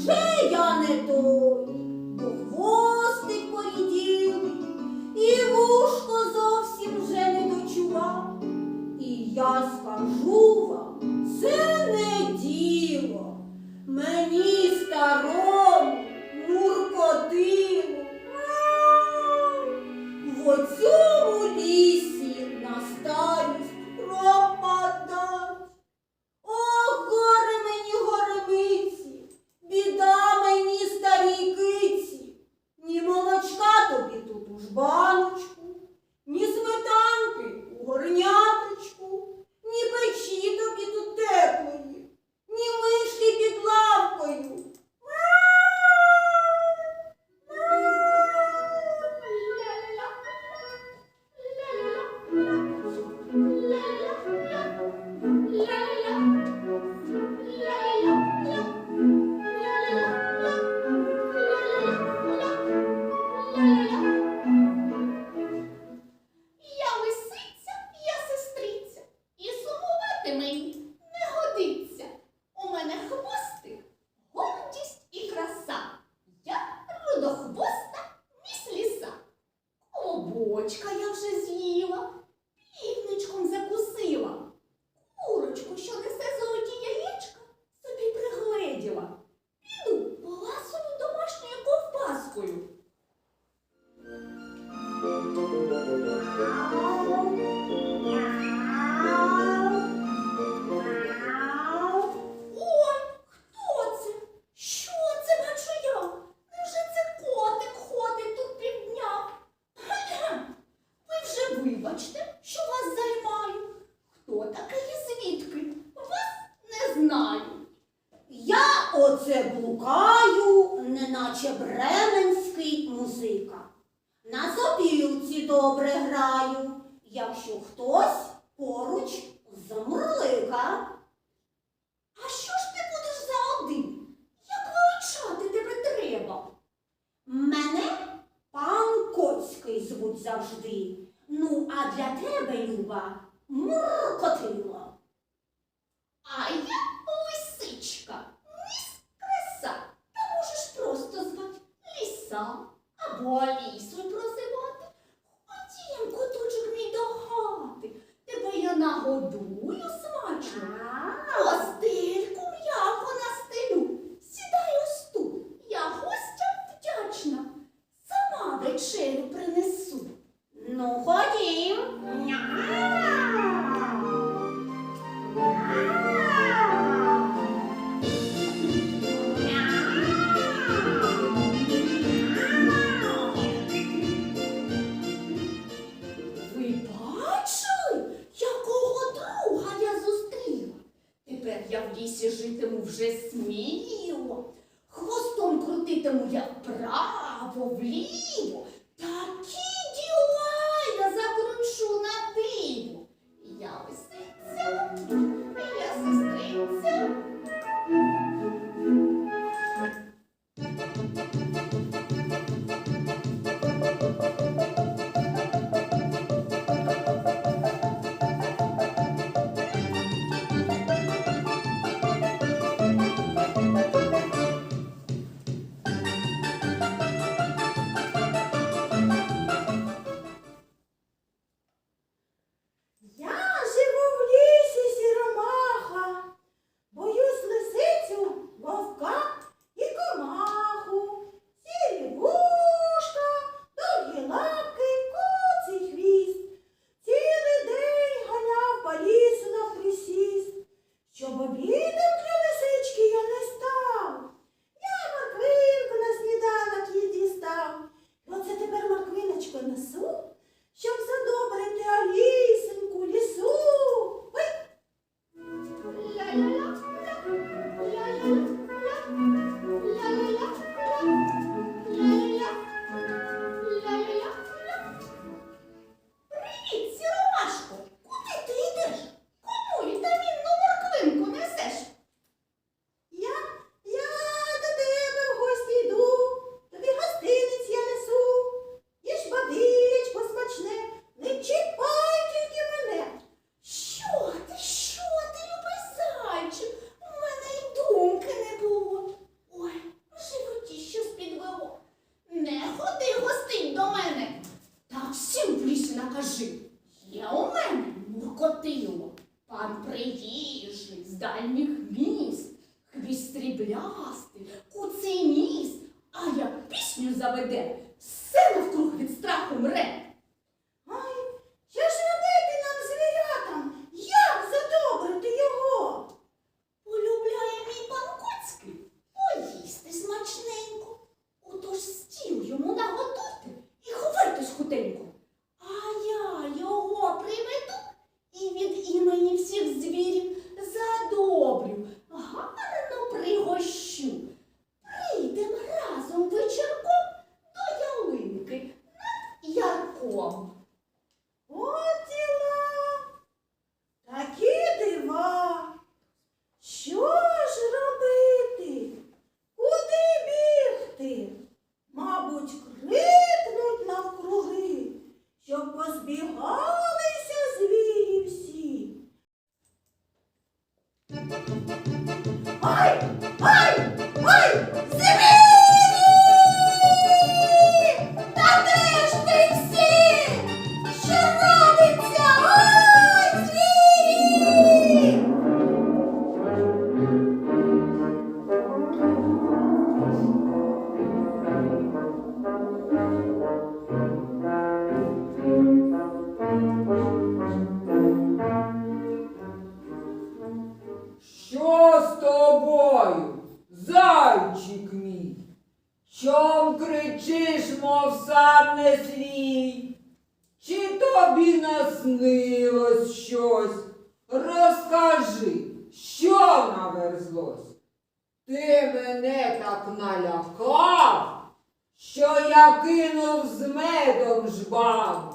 вже я не ту. наче бременський музика. На запілці добре граю, якщо хтось поруч замурлика. А що ж ти будеш за один? Як величати тебе треба? Мене пан Коцький звуть завжди. Ну, а для тебе, Люба, муркотило. А я Kovli? over there. Oi! Oi! Що з тобою, зайчик мій? Чом кричиш, мов сам не свій? Чи тобі наснилось щось? Розкажи, що наверзлось? Ти мене так налякав, що я кинув з медом жбан.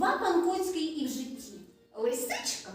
Бува пан Коцький і в житті. Лисичка